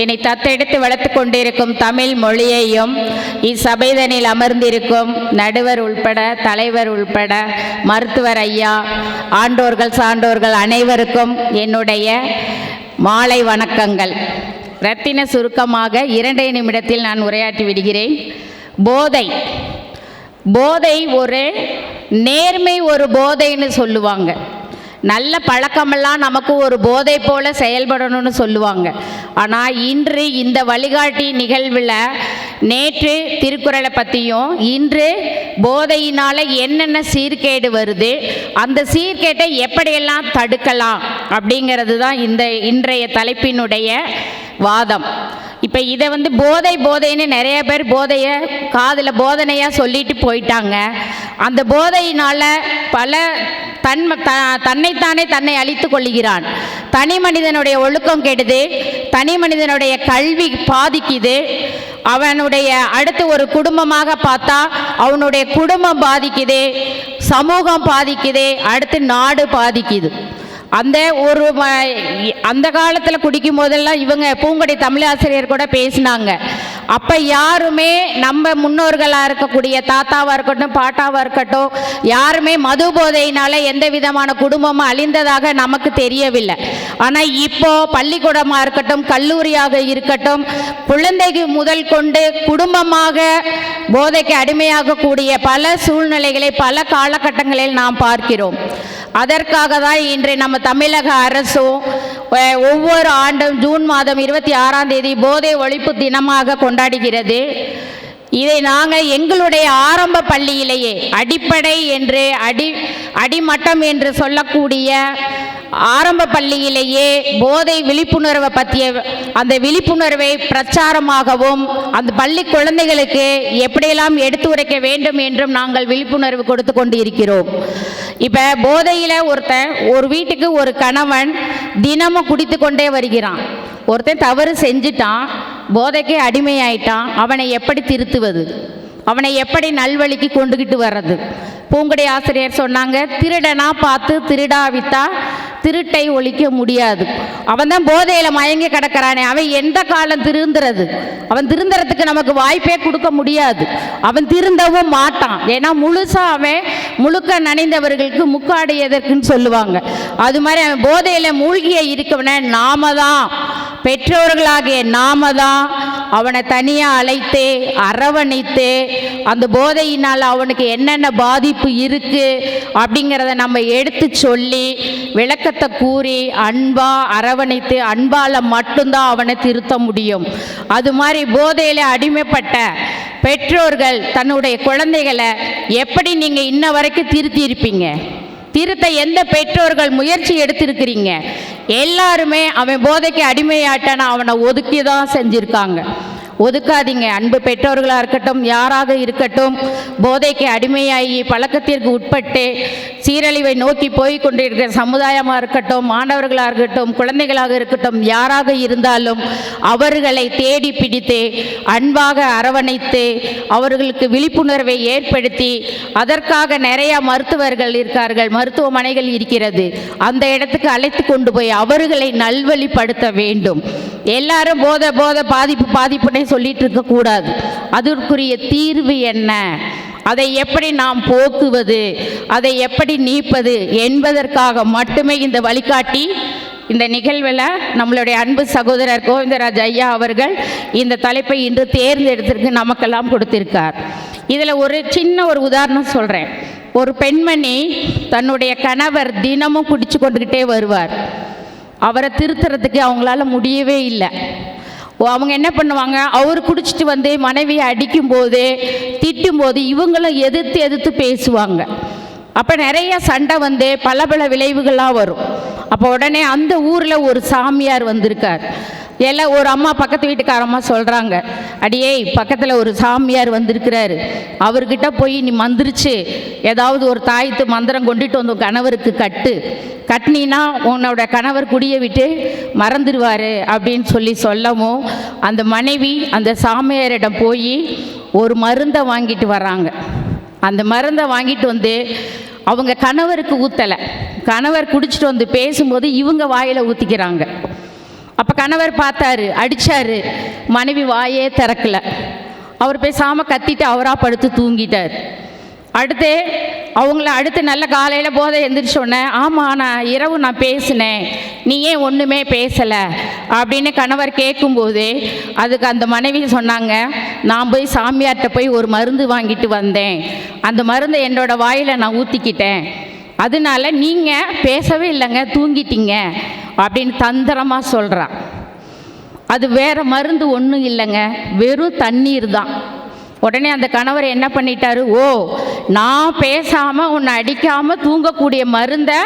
என்னை தத்தெடுத்து வளர்த்து கொண்டிருக்கும் தமிழ் மொழியையும் இச்சபைதனில் அமர்ந்திருக்கும் நடுவர் உள்பட தலைவர் உள்பட மருத்துவர் ஐயா ஆண்டோர்கள் சான்றோர்கள் அனைவருக்கும் என்னுடைய மாலை வணக்கங்கள். ரத்தின சுருக்கமாக இரண்டே நிமிடத்தில் நான் உரையாற்றி விடுகிறேன். போதை. போதை ஒரு நேர்மை ஒரு போதைன்னு சொல்லுவாங்க. நல்ல பழக்கமெல்லாம் நமக்கு ஒரு போதை போல செயல்படணும்னு சொல்லுவாங்க. ஆனால் இன்று இந்த வழிகாட்டி நிகழ்வில் நேற்று திருக்குறளை பற்றியும் இன்று போதையினால் என்னென்ன சீர்கேடு வருது அந்த சீர்கேட்டை எப்படியெல்லாம் தடுக்கலாம் அப்படிங்கிறது தான் இந்த இன்றைய தலைப்பினுடைய வாதம். இப்போ இதை வந்து போதை போதைன்னு நிறைய பேர் போதையை காதில் போதனையாக சொல்லிட்டு போயிட்டாங்க. அந்த போதையினால் பல தன் த தன்னைத்தானே தன்னை அழித்து கொள்ளுகிறான். தனி மனிதனுடைய ஒழுக்கம் கெடுது. தனி மனிதனுடைய கல்வி பாதிக்குது. அவனுடைய அடுத்து ஒரு குடும்பமாக பார்த்தா அவனுடைய குடும்பம் பாதிக்குது. சமூகம் பாதிக்குது. அடுத்து நாடு பாதிக்குது. அந்த ஒரு ம- அந்த காலத்தில் குடிக்கும் போதெல்லாம் இவங்க பூங்கொடி தமிழாசிரியர் கூட பேசினாங்க. அப்போ யாருமே நம்ம முன்னோர்களாக இருக்கக்கூடிய தாத்தாவாக இருக்கட்டும் பாட்டாவாக இருக்கட்டும் யாருமே மது போதையினால எந்த விதமான குடும்பமும் அழிந்ததாக நமக்கு தெரியவில்லை. ஆனால் இப்போ பள்ளிக்கூடமாக இருக்கட்டும் கல்லூரியாக இருக்கட்டும் குழந்தைக்கு முதல் கொண்டு குடும்பமாக போதைக்கு அடிமையாகக்கூடிய பல சூழ்நிலைகளை பல காலகட்டங்களில் நாம் பார்க்கிறோம். அதற்காக தான் இன்று நம்ம தமிழக அரசும் ஒவ்வொரு ஆண்டும் ஜூன் மாதம் இருபத்தி ஆறாம் தேதி போதை ஒழிப்பு தினமாக கொண்டாடுகிறது. இதை நாங்கள் எங்களுடைய ஆரம்ப பள்ளியிலேயே அடிப்படை என்று அடி அடிமட்டம் என்று சொல்லக்கூடிய ஆரம்ப பள்ளியிலேயே போதை விழிப்புணர்வை பற்றிய அந்த விழிப்புணர்வை பிரச்சாரமாகவும் அந்த பள்ளி குழந்தைகளுக்கு எப்படியெல்லாம் எடுத்து உரைக்க வேண்டும் என்றும் நாங்கள் விழிப்புணர்வு கொடுத்து கொண்டு இருக்கிறோம் இப்போ போதையில் ஒருத்தன் ஒரு வீட்டுக்கு ஒரு கணவன் தினமும் குடித்து கொண்டே வருகிறான். ஒருத்தன் தவறு செஞ்சிட்டான் போதைக்கு அடிமையாயிட்டான் அவனை எப்படி திருத்துவது? அவனை எப்படி நல்வழிக்கு கொண்டுகிட்டு வர்றது? பூங்குடை ஆசிரியர் சொன்னாங்க திருடனா பார்த்து திருடாவித்தா திருட்டை ஒழிக்க முடியாது. அவன் தான் போதையில் மயங்கி கிடக்கிறானே அவன் எந்த காலம் திருந்துறது? அவன் திருந்துறதுக்கு நமக்கு வாய்ப்பே கொடுக்க முடியாது. அவன் திருந்தவும் மாட்டான். ஏன்னா முழுசாக அவன் முழுக்க நனைந்தவர்களுக்கு முக்காடு எதற்குன்னு சொல்லுவாங்க. அது மாதிரி அவன் போதையில் மூழ்கிய இருக்கவன நாம தான் பெற்றோர்களாகிய நாம தான் அவனை தனியாக அழைத்து அரவணைத்து அந்த போதையினால் அவனுக்கு என்னென்ன பாதிப்பு இருக்குது அப்படிங்கிறத நம்ம எடுத்து சொல்லி விளக்கத்தை கூறி அன்பாக அரவணைத்து அன்பால் மட்டும்தான் அவனை திருத்த முடியும். அது மாதிரி போதையில் அடிமைப்பட்ட பெற்றோர்கள் தன்னுடைய குழந்தைகளை எப்படி நீங்கள் இன்ன வரைக்கும் திருத்தி இருப்பீங்க திருத்த எந்த பெற்றோர்கள் முயற்சி எடுத்திருக்கிறீங்க? எல்லாருமே அவன் போதைக்கு அடிமையாட்டான அவனை ஒதுக்கி தான் செஞ்சுருக்காங்க. ஒதுக்காதீங்க. அன்பு பெற்றோர்களாக இருக்கட்டும் யாராக இருக்கட்டும் போதைக்கு அடிமையாகி பழக்கத்திற்கு உட்பட்டு சீரழிவை நோக்கி போய் கொண்டிருக்கிற சமுதாயமாக இருக்கட்டும் மாணவர்களாக இருக்கட்டும் குழந்தைகளாக இருக்கட்டும் யாராக இருந்தாலும் அவர்களை தேடி பிடித்து அன்பாக அரவணைத்து அவர்களுக்கு விழிப்புணர்வை ஏற்படுத்தி அதற்காக நிறைய மருத்துவர்கள் இருக்கார்கள் மருத்துவமனைகள் இருக்கிறது. அந்த இடத்துக்கு அழைத்து கொண்டு போய் அவர்களை நல்வழிப்படுத்த வேண்டும். எல்லாரும் போத போத பாதிப்பு பாதிப்புனே சொல்லிட்டு இருக்கக்கூடாது அதற்குரிய தீர்வு என்ன? அதை எப்படி நாம் போக்குவது அதை எப்படி நீப்பது என்பதற்காக மட்டுமே இந்த வழிகாட்டி இந்த நிகழ்வில் நம்மளுடைய அன்பு சகோதரர் கோவிந்தராஜ் ஐயா அவர்கள் இந்த தலைப்பை இன்று தேர்ந்தெடுத்திருக்கு நமக்கெல்லாம் கொடுத்திருக்கார். இதில் ஒரு சின்ன ஒரு உதாரணம் சொல்கிறேன் ஒரு பெண்மணி தன்னுடைய கணவர் தினமும் குடிச்சு கொண்டுக்கிட்டே வருவார். அவரை திருத்துறதுக்கு அவங்களால முடியவே இல்லை. அவங்க என்ன பண்ணுவாங்க? அவர் குடிச்சிட்டு வந்து மனைவியை அடிக்கும்போது திட்டும்போது இவங்களும் எதிர்த்து எதிர்த்து பேசுவாங்க. அப்போ நிறைய சண்டை வந்து பல பல விளைவுகளாக வரும். அப்போ உடனே அந்த ஊரில் ஒரு சாமியார் வந்திருக்கார். எல்லாம் ஒரு அம்மா பக்கத்து வீட்டுக்காரம்மா சொல்கிறாங்க அடியே பக்கத்தில் ஒரு சாமியார் வந்திருக்கிறாரு. அவர்கிட்ட போய் நீ மந்திரிச்சு ஏதாவது ஒரு தாயத்து மந்திரம் கொண்டுட்டு வந்து கணவருக்கு கட்டு. கட்டினீன்னா உன்னோட கணவர் குடியை விட்டு மறந்துடுவார் அப்படின்னு சொல்லி சொல்லவும் அந்த மனைவி அந்த சாமியாரிடம் போய் ஒரு மருந்தை வாங்கிட்டு வராங்க. அந்த மருந்தை வாங்கிட்டு வந்து அவங்க கணவருக்கு ஊற்றலை கணவர் குடிச்சிட்டு வந்து பேசும்போது இவங்க வாயில் ஊற்றிக்கிறாங்க அப்போ கணவர் பார்த்தாரு அடித்தாரு மனைவி வாயே திறக்கல. அவர் பேசாமல் கத்திட்டு அவராக படுத்து தூங்கிட்டார். அடுத்து அவங்கள அடுத்து நல்ல காலையில் போதை எந்திரிச்சோடனே ஆமாம் நான் இரவு நான் பேசினேன். நீ ஏன் ஒன்றுமே பேசலை? அப்படின்னு கணவர் கேட்கும்போது அதுக்கு அந்த மனைவி சொன்னாங்க நான் போய் சாமியார்கிட்ட போய் ஒரு மருந்து வாங்கிட்டு வந்தேன். அந்த மருந்தை என்னோட வாயில் நான் ஊற்றிக்கிட்டேன் அதனால நீங்கள் பேசவே இல்லைங்க தூங்கிட்டீங்க. அப்படின்னு தந்திரமாக சொல்கிறான் அது வேறு மருந்து ஒன்றும் இல்லைங்க. வெறும் தண்ணீர் தான். உடனே அந்த கணவர் என்ன பண்ணிட்டாரு? ஓ நான் பேசாமல் உன்னை அடிக்காமல் தூங்கக்கூடிய மருந்தை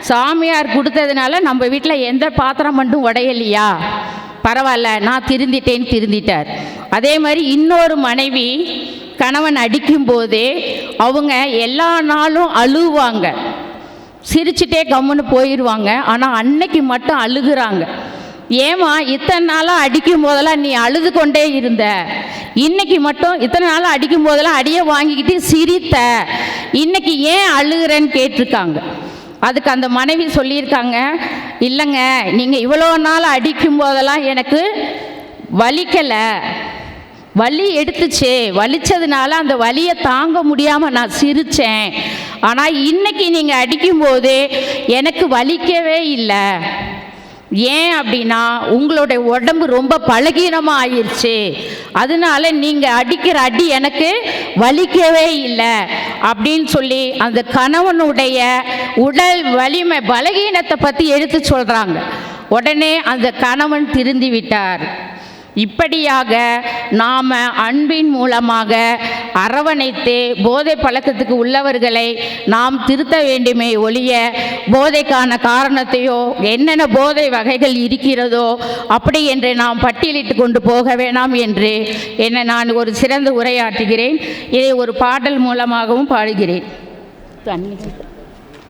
சாமியார் கொடுத்ததுனால நம்ம வீட்டில் எந்த பாத்திரம் மட்டும் உடையலையா? பரவாயில்ல நான் திருந்திட்டேன்னு திருந்திட்டார். அதே மாதிரி இன்னொரு மனைவி கணவன் அடிக்கும்போதே அவங்க எல்லா நாளும் அழுவாங்க. சிரிச்சிட்டே கம்முன்னு போயிடுவாங்க ஆனால் அன்னைக்கு மட்டும் அழுகுறாங்க. ஏமா இத்தனை நாளாக அடிக்கும் போதெல்லாம் நீ அழுது கொண்டே இருந்த. இன்னைக்கு மட்டும் இத்தனை நாளாக அடிக்கும் போதெல்லாம் அடியை வாங்கிக்கிட்டு சிரித்த. இன்னைக்கு ஏன் அழுகிறேன்னு கேட்டிருக்காங்க. அதுக்கு அந்த மனைவி சொல்லியிருக்காங்க இல்லைங்க நீங்கள் இவ்வளோ நாள் அடிக்கும் போதெல்லாம் எனக்கு வலிக்கலை. வலி எடுத்துச்சு. வலிச்சதுனால அந்த வலியை தாங்க முடியாமல் நான் சிரித்தேன் ஆனால் இன்னைக்கு நீங்கள் அடிக்கும்போது எனக்கு வலிக்கவே இல்லை. ஏன் அப்படின்னா உங்களுடைய உடம்பு ரொம்ப பலகீனமாக ஆயிடுச்சு அதனால நீங்கள் அடிக்கிற அடி எனக்கு வலிக்கவே இல்லை அப்படின்னு சொல்லி அந்த கணவனுடைய உடல் வலிமை பலகீனத்தை பற்றி எடுத்து சொல்கிறாங்க உடனே அந்த கணவன் திருந்தி விட்டார். இப்படியாக நாம் அன்பின் மூலமாக அரவணைத்து போதை பழக்கத்துக்கு உள்ளவர்களை நாம் திருத்த வேண்டுமே ஒழிய போதைக்கான காரணத்தையோ என்னென்ன போதை வகைகள் இருக்கிறதோ அப்படி என்று நாம் பட்டியலிட்டு கொண்டு போக வேணாம் என்று என்னை நான் ஒரு சிறந்த உரையாற்றுகிறேன். இதை ஒரு பாடல் மூலமாகவும் பாடுகிறேன். தண்ணி